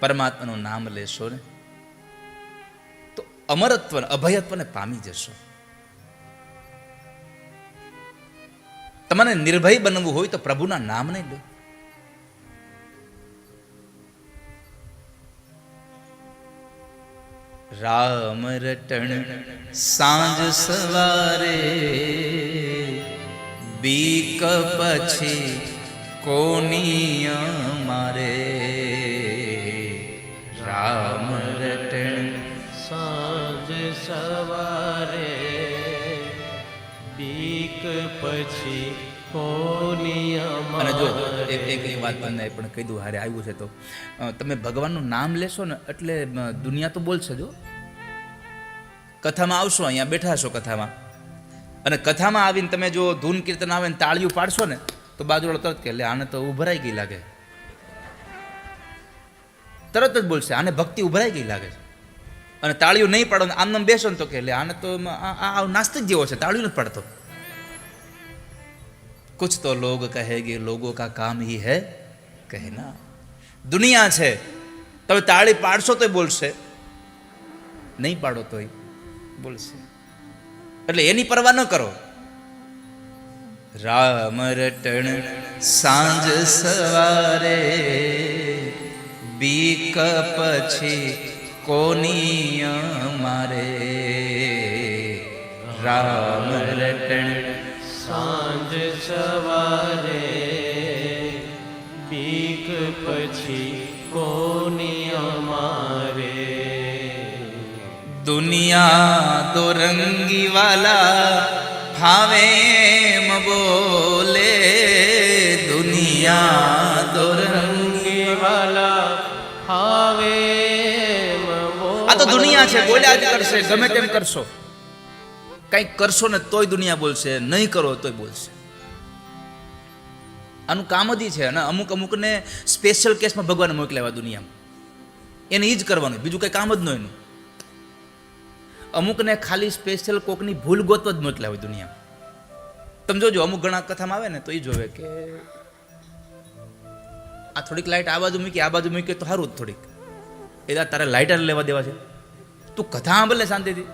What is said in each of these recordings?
પરમાત્માનું નામ લેશો ને, તો અમરત્વ અભયત્વને પામી જશો. તમારે નિર્ભય બનવું હોય તો પ્રભુના નામને લો. રામ રટણ સાંજ સવારે, બીક પછી કોની મારે રામ રટણ સાંજ સવારે બીક પછી અને જો એક એક એ વાત તમને પણ કહી દઉં હારે આવ્યું છે તો. તમે ભગવાનનું નામ લેશો ને એટલે દુનિયા તો બોલશે જો. કથામાં આવશો અહીંયા બેઠા છો કથામાં. અને કથામાં આવીને તમે જો ધૂન કીર્તન આવે ને તાળીઓ પાડશો ને તો બાજુવાળો તરત કે લે આને તો ઉભરાઈ ગઈ લાગે. તરત જ બોલશે. આને ભક્તિ ઉભરાઈ ગઈ લાગે છે. અને તાળીઓ નહીં પાડો આમ બેસો ને તો કે, લે, આને તો આ નાસ્તિક જેવો છે, તાળીઓ નથી પાડતો. કુછ તો લોગ કહેગે લોગો કા કામ હી હે? કહેના દુનિયા છે. તમે તાળી પાડશો તો બોલશે. નહીં પાડો તોય. બોલશે. એટલે એની પરવા ન કરો. રામ રટણ સાંજ સવારે પછી કોની મારે રામ રટણ સાંજ સવારે, બીક પછી કોની અમારે? દુનિયા દોરંગી વાલા ફાવે બોલે, દુનિયા દુનિયા છે બોલ્યા જ કરશે ગમે તેમ કરશો. કંઈક કરશો ને તોય દુનિયા બોલશે નહીં કરો તોય બોલશે. આનું કામ જ છે અને અમુક અમુકને સ્પેશિયલ કેસમાં ભગવાન મોકલ્યા દુનિયામાં. એને એ જ કરવાનું બીજું કંઈ કામ જ ન એનું. અમુકને ખાલી સ્પેશિયલ કોકની ભૂલ ગોતવા જ મોકલ્યા હોય દુનિયામાં. તમે જોજો અમુક ઘણા કથામાં આવે ને તો એ જોવે કે આ થોડીક લાઇટ આ બાજુ મૂકી આ બાજુ મૂકી તો સારું જ થોડીક. એ તારે લાઇટર લેવા દેવા છે. તું કથા સાંભળે શાંતિથી?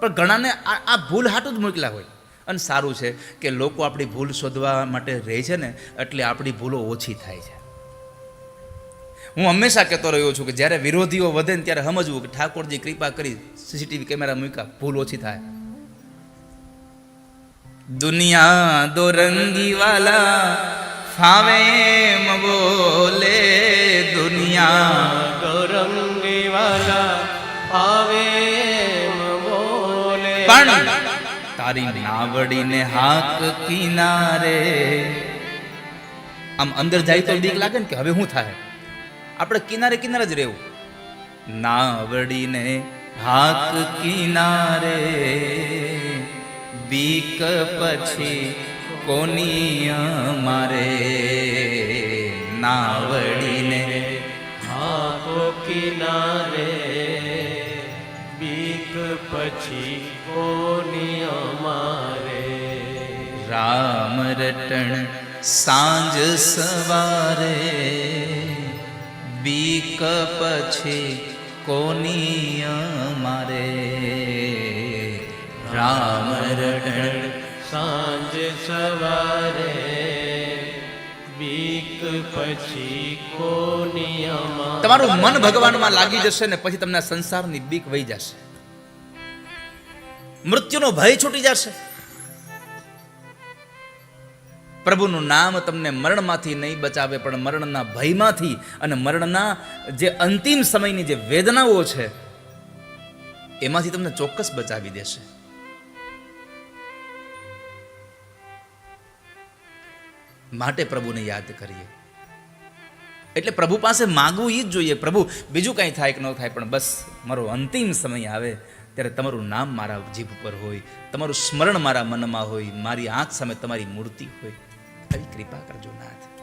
પણ ઘણાને આ ભૂલ હાટું જ મોકલ્યા હોય. અને સારું છે કે લોકો આપણી ભૂલ શોધવા માટે રહે છે ને, એટલે આપણી ભૂલો ઓછી થાય છે. હું હંમેશા કહેતો રહ્યો છું કે જ્યારે વિરોધીઓ વધે ને ત્યારે સમજવું કે ઠાકોરજી કૃપા કરી સીસીટીવી કેમેરા મૂક્યા, ભૂલ ઓછી થાય. દુનિયા દોરંગી વાલા ફાવે પણ તારી નાવડીને હાક કિનારે. આમ અંદર જાય તો બીક લાગે ને કે હવે શું થાય? આપણે કિનારે કિનારે જ રહેવું. નાવડીને હાક કિનારે. બીક પછી કોની મારે નાવડીને હાથો કિનારે. બીક પછી કોની અમારે? રામ રટણ સાંજ સવારે બીક પછી કોની મારે રામ રટણ સાંજ સવારે બીક પછી કોની તમારું મન ભગવાનમાં લાગી જશે ને પછી તમને સંસારની બીક વહી જશે. મૃત્યુનો ભય છૂટી જશે. પ્રભુનું નામ તમને મરણમાંથી નહીં બચાવે, પણ મરણના ભયમાંથી અને મરણના જે અંતિમ સમયની જે વેદનાઓ છે, એમાંથી તમને ચોક્કસ બચાવી દેશે. માટે પ્રભુને યાદ કરીએ. એટલે પ્રભુ પાસે માગવું એ જ જોઈએ. પ્રભુ, બીજું કાંઈ થાય કે ન થાય, પણ બસ, મારો અંતિમ સમય આવે. ત્યારે તમારું નામ મારા જીભ ઉપર હોય, તમારું સ્મરણ મારા મનમાં હોય, મારી આંખ સામે તમારી મૂર્તિ હોય. આવી કૃપા કરજો નાથ.